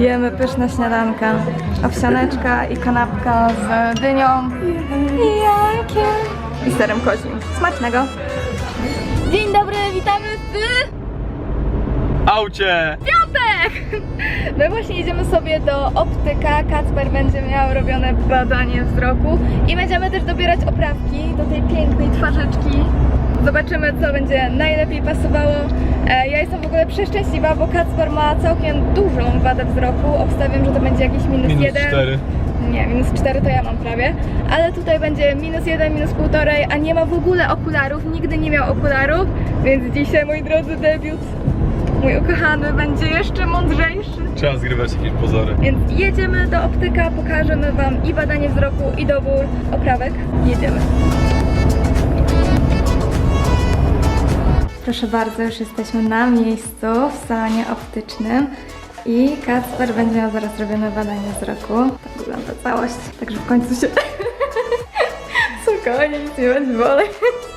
Jemy pyszne śniadanka. Owsianeczka i kanapka z dynią i jajkiem i serem kozim. Smacznego! Dzień dobry, witamy w Aucie! piątek! My właśnie idziemy sobie do optyka. Kacper będzie miał robione badanie wzroku i będziemy też dobierać oprawki do tej pięknej twarzyczki. Zobaczymy, co będzie najlepiej pasowało. E, Ja jestem w ogóle przeszczęśliwa, bo Kacper ma całkiem dużą wadę wzroku. Obstawiam, że to będzie jakiś minus, Minus jeden. 4. Nie, minus 4 to ja mam prawie. Ale tutaj będzie minus 1, minus 1,5, a nie ma w ogóle okularów. Nigdy nie miał okularów, więc dzisiaj, moi drodzy, debiut. Mój ukochany będzie jeszcze mądrzejszy. Trzeba zgrywać jakieś pozory. Więc jedziemy do optyka, pokażemy Wam i badanie wzroku, i dobór oprawek. Jedziemy. Proszę bardzo, już jesteśmy na miejscu w salonie optycznym i Kacper będzie miał zaraz robione badanie wzroku. Tak wygląda całość, także w końcu się... Spokojnie, nic nie będzie bolej.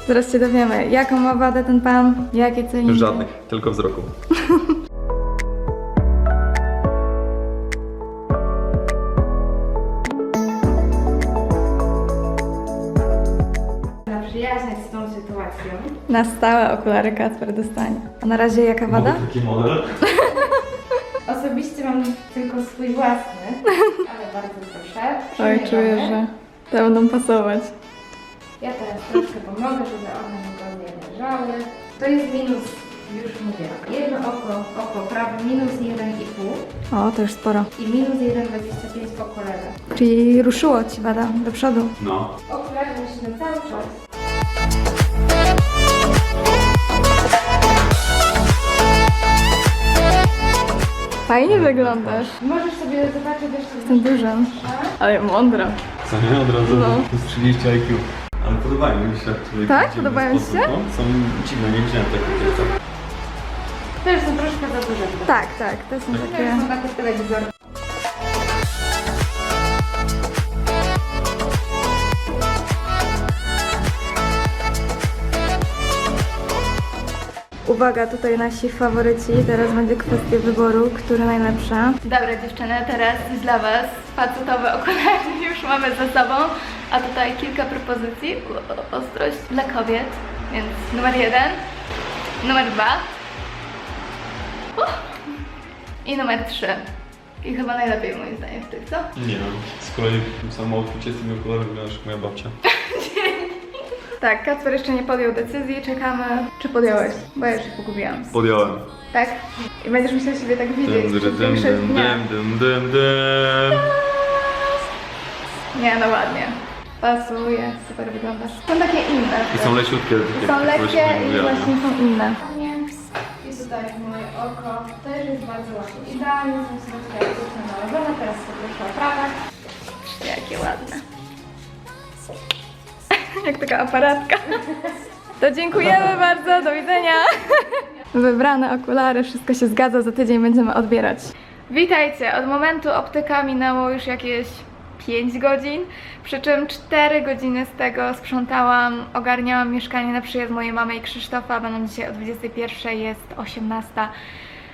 Zaraz się dowiemy, jaką ma wadę ten pan, jakie co inne. Żadnych, tylko wzroku. zaprzyjaźniać z tą sytuacją. Na stałe okulary Kacper dostanie. A na razie jaka wada? Taki model? Osobiście mam tylko swój własny, ale bardzo proszę. Oj, przymierzamy. czuję, że te będą pasować. Ja teraz troszkę pomogę, żeby one wygodnie leżały. To jest minus, już mówię, jedno oko, oko prawe minus 1,5 O, to już sporo. i minus 1,25 oko lewe. Czyli ruszyło ci wada do przodu. No. Okulary nosimy cały czas. Fajnie wyglądasz. Możesz sobie zobaczyć jeszcze W tym dużym. Ale mądra. Co nie? Od razu No. plus 30 IQ. Ale podobają mi się. tutaj Tak? Podobają ci się? No, są dziwne, nie widziałem takich rzeczy. To już są troszkę za duże. Tak, tak, to są To takie... są takie telewizor. Uwaga, tutaj nasi faworyci. Teraz będzie kwestia wyboru, który najlepsza. Dobra dziewczyny, teraz dla Was. Facetowe okulary już mamy za sobą. A tutaj kilka propozycji. O- Ostrość dla kobiet. Więc numer jeden, numer dwa Uff. i numer trzy. I chyba najlepiej moim zdaniem w tych, co? Nie wiem. Z kolei w tym samym outficie z tymi okularami jak moja babcia. Tak, Kacper jeszcze nie podjął decyzji, czekamy. Czy podjąłeś? Bo ja już się pogubiłam. Podjąłem. Tak? I będziesz musiał siebie tak widzieć Dym, przez dym, dym, większość dym, dnia. dym, dym, dym, dym. Nie, no ładnie. Pasuje, super wyglądasz. Są takie inne. I są leciutkie. takie, Są lekkie i właśnie są inne. I tutaj moje oko też jest bardzo ładnie. Idealnie są sobie elektryczne nałożone. Teraz sobie oprawę. Jakie ładne. Jak taka aparatka. To dziękujemy bardzo, do widzenia. Wybrane okulary, wszystko się zgadza, za tydzień będziemy odbierać. Witajcie, od momentu optyka minęło już jakieś 5 godzin, przy czym 4 godziny z tego sprzątałam, ogarniałam mieszkanie na przyjazd mojej mamy i Krzysztofa, będą dzisiaj o 21, jest 18.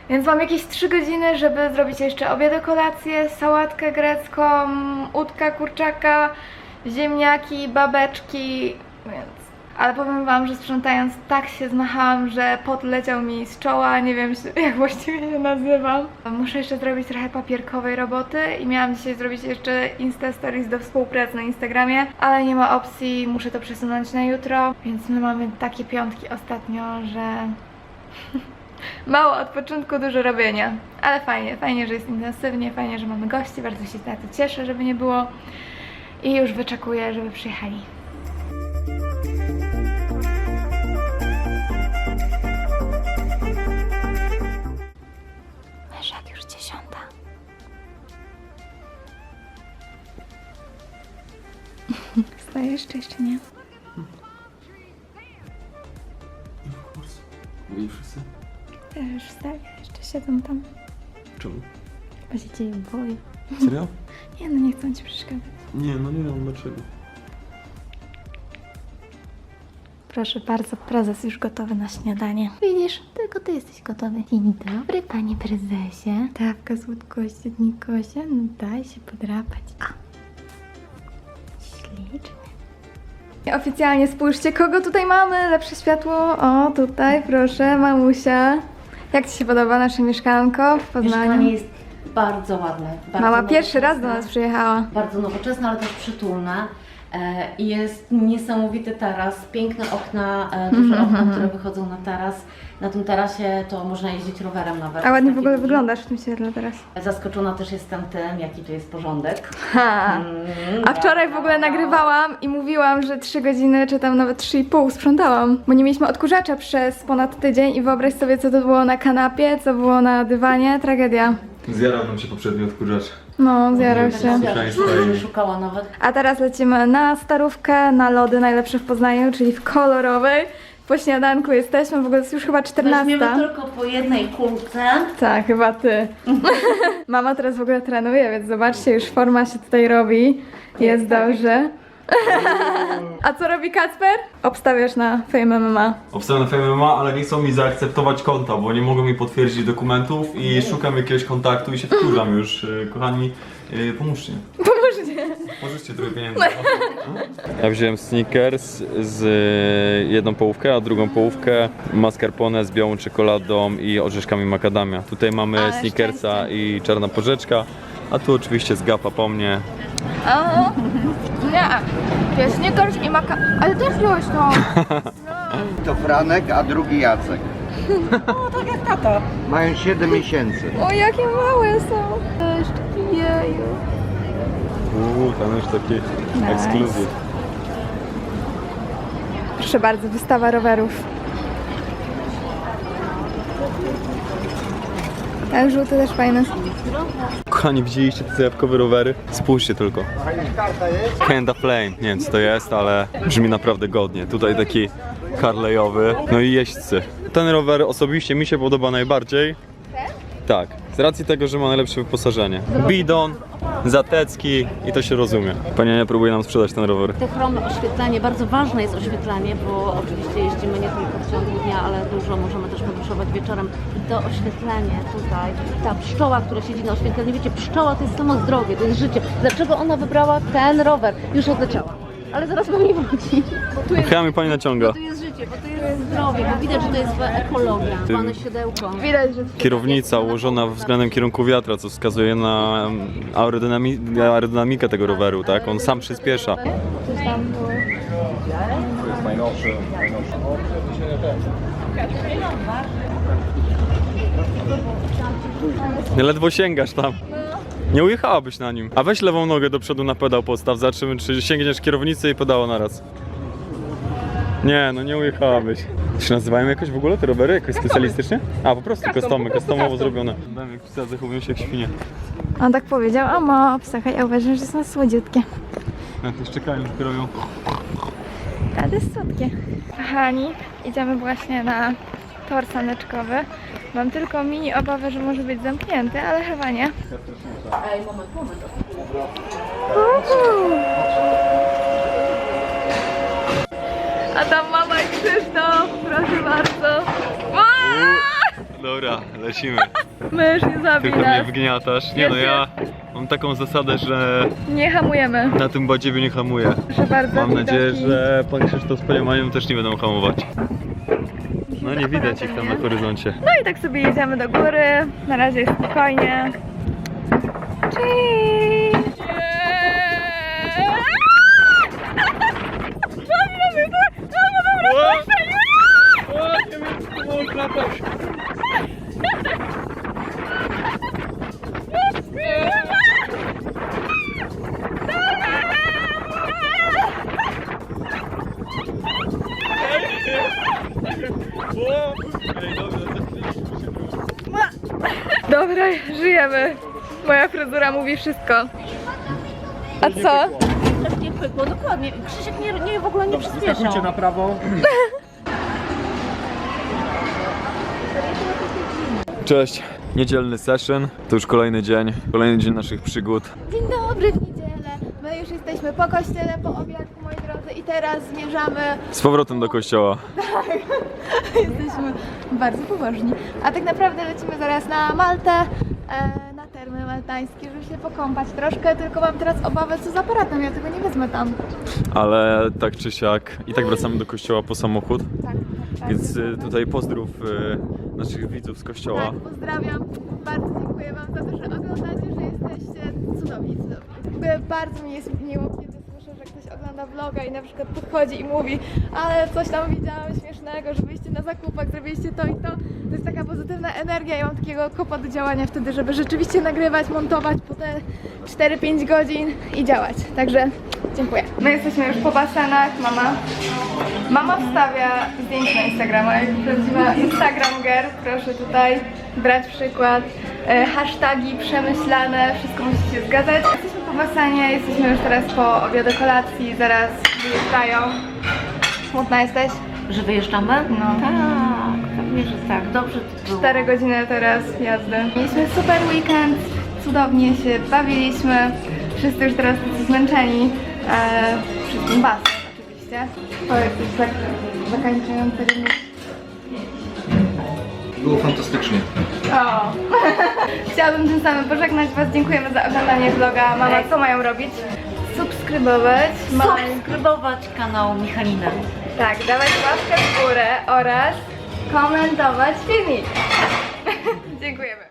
Więc mam jakieś 3 godziny, żeby zrobić jeszcze obiad, kolację, sałatkę grecką, udka, kurczaka, ziemniaki, babeczki, więc... Ale powiem Wam, że sprzątając tak się zmachałam, że pot leciał mi z czoła, nie wiem jak właściwie się nazywam. Muszę jeszcze zrobić trochę papierkowej roboty i miałam dzisiaj zrobić jeszcze Insta Stories do współpracy na Instagramie, ale nie ma opcji, muszę to przesunąć na jutro, więc my mamy takie piątki ostatnio, że Mało odpoczynku, dużo robienia. Ale fajnie, fajnie, że jest intensywnie, fajnie, że mamy gości, bardzo się za to cieszę, żeby nie było. I już wyczekuję, żeby przyjechali. Mężat już dziesiąta. Wstajesz czy jeszcze nie? Mówili wszyscy? Już wstaję, jeszcze siedzą tam. Czemu? Chyba się ciebie boję. Serio? Nie no, nie chcę ci przeszkadzać. Nie, no nie wiem dlaczego. Proszę bardzo, prezes już gotowy na śniadanie. Widzisz, tylko ty jesteś gotowy. Dzień dobry, panie prezesie. Dawka słodkości od Nikosia, no daj się podrapać. A. Ślicznie. Oficjalnie spójrzcie, kogo tutaj mamy. Lepsze światło. O, tutaj, proszę, mamusia. Jak Ci się podoba nasze mieszkanko w Mieszkanie Poznaniu? jest bardzo ładne. Bardzo Mama pierwszy raz do nas przyjechała. Bardzo nowoczesne, ale też przytulne. E, I jest niesamowity taras, piękne okna, e, duże Mhm, okna, które wychodzą na taras. Na tym tarasie to można jeździć rowerem nawet. A ładnie w Taki ogóle duży. wyglądasz w tym świetle teraz. Zaskoczona też jestem tym, jaki tu jest porządek. Ha. Mm, A wczoraj w ogóle nagrywałam i mówiłam, że 3 godziny, czy tam nawet 3,5 sprzątałam. Bo nie mieliśmy odkurzacza przez ponad tydzień i wyobraź sobie, co to było na kanapie, co było na dywanie. Tragedia. Zjarał nam się poprzedni odkurzacz. No, zjarał się. Szukała nawet. A teraz lecimy na starówkę, na lody najlepsze w Poznaniu, czyli w kolorowej. Po śniadanku jesteśmy, w ogóle jest już chyba 14. Weźmiemy tylko po jednej kulce. Tak, chyba ty. Mama teraz w ogóle trenuje, więc zobaczcie, już forma się tutaj robi. Jest dobrze. A co robi Kacper? Obstawiasz na Fame MMA. Obstawiam na Fame MMA, ale nie chcą mi zaakceptować konta, bo nie mogą mi potwierdzić dokumentów i szukam jakiegoś kontaktu i się wkurzam już. E, Kochani, e, pomóżcie. Pomóżcie. Pożyczcie trochę pieniędzy. Ja wziąłem sneakers z e, jedną połówkę, a drugą połówkę mascarpone z białą czekoladą i orzeszkami macadamia. Tutaj mamy Ale sneakersa i czarna porzeczka, a tu oczywiście z gapa po mnie. O, nie. To jest Snickers i maka... Ale też wziąłeś to. To Franek, a drugi Jacek. O, tak jak tata. Mają 7 miesięcy. O, jakie małe są. Jeszcze jeju. Uuu, tam już taki Nice. ekskluzyw. Proszę bardzo, wystawa rowerów. Ten żółty też fajny. Kochani, widzieliście te jabłkowe rowery? Spójrzcie tylko. Kenda Flame, nie wiem co to jest, ale brzmi naprawdę godnie. Tutaj taki Harley'owy, no i jeźdźcy. Ten rower osobiście mi się podoba najbardziej. Tak, z racji tego, że ma najlepsze wyposażenie. Bidon, zatecki i to się rozumie. Pani Ania próbuje nam sprzedać ten rower. Te chromy oświetlanie, bardzo ważne jest oświetlanie, bo oczywiście jeździmy nie tylko w ciągu dnia, ale dużo możemy też podróżować wieczorem. I to oświetlenie tutaj, ta pszczoła, która siedzi na oświetleniu, wiecie, pszczoła to jest samo zdrowie, to jest życie. Dlaczego ona wybrała ten rower? Już odleciała. Ale zaraz pani wróci. Bo tu jest, Chyba mi pani naciąga. tu jest życie, bo tu jest zdrowie, bo widać, że to jest ekologia. Ty- Pane siodełko. Widać, że Kierownica ułożona względem kierunku wiatra, co wskazuje na aerodynami- aerodynamikę tego roweru, tak? On sam przyspiesza. coś tam było. Ledwo sięgasz tam. Nie ujechałabyś na nim. A weź lewą nogę do przodu na pedał postaw, zobaczymy czy sięgniesz kierownicę i pedała naraz. Nie, no nie ujechałabyś. To się nazywają jakoś w ogóle te rowery? Jakoś specjalistycznie? A, po prostu customy, customowo zrobione. Dam jak psa zachowują się jak świnie. On tak powiedział, a ma psaka, ja uważam, że są słodziutkie. Na tych czekają, tylko robią. Ale jest słodkie. Kochani, idziemy właśnie na tor saneczkowy. Mam tylko mini obawę, że może być zamknięty, ale chyba nie. Uhu. A tam mama i Krzysztof, proszę bardzo. Dobra, lecimy. Mysz nie zabij Tylko mnie nas. wgniatasz. Nie no, ja mam taką zasadę, że Nie hamujemy. na tym badziewie nie hamuję. Proszę bardzo. Mam nadzieję, że pan Krzysztof z panią Manią też nie będą hamować. No nie widać ich tam na horyzoncie. No i tak sobie jedziemy do góry. Na razie jest spokojnie. Cześć! Dobra, żyjemy. Moja fryzura mówi wszystko. A co? Też nie pykło, dokładnie. Krzysiek nie, nie w ogóle nie przyspieszał. na prawo. Cześć. Niedzielny session. To już kolejny dzień. Kolejny dzień naszych przygód. Dzień dobry w niedzielę. My już jesteśmy po kościele, po obiadku. I teraz zmierzamy Z powrotem do kościoła. Jesteśmy bardzo poważni. A tak naprawdę lecimy zaraz na Maltę, e, na termy maltańskie, żeby się pokąpać troszkę, tylko mam teraz obawę co z aparatem, ja tego nie wezmę tam. Ale tak czy siak i tak wracamy do kościoła po samochód. Tak, tak. Więc y, tutaj pozdrów y, naszych widzów z kościoła. Tak, pozdrawiam. Bardzo dziękuję Wam za to, że oglądacie, że jesteście cudowni, cudowni. Bardzo mi jest miło, słyszę, że ktoś ogląda vloga i na przykład podchodzi i mówi ale coś tam widziałem śmiesznego, że byliście na zakupach, zrobiliście to i to. To jest taka pozytywna energia i mam takiego kopa do działania wtedy, żeby rzeczywiście nagrywać, montować po te 4-5 godzin i działać. Także dziękuję. My jesteśmy już po basenach, mama. Mama wstawia zdjęcia na Instagrama, prawdziwa Instagram girl, proszę tutaj brać przykład. E, hashtagi przemyślane, wszystko musi się zgadzać. Jesteśmy po basenie, jesteśmy już teraz po obiadzie kolacji, zaraz wyjeżdżają. Smutna jesteś? Że wyjeżdżamy? No. Tak, pewnie, że tak. Dobrze to było. 4 godziny teraz jazdy. Mieliśmy super weekend, cudownie się bawiliśmy. Wszyscy już teraz tacy zmęczeni. E, wszystkim basen oczywiście. To jest tak zakończający rynek. Było fantastycznie. O. Chciałabym tym samym pożegnać Was. Dziękujemy za oglądanie vloga. Mama, co mają robić? Subskrybować. Subskrybować kanał Michaliny. Tak, dawać łapkę w górę oraz komentować filmik. Dziękujemy.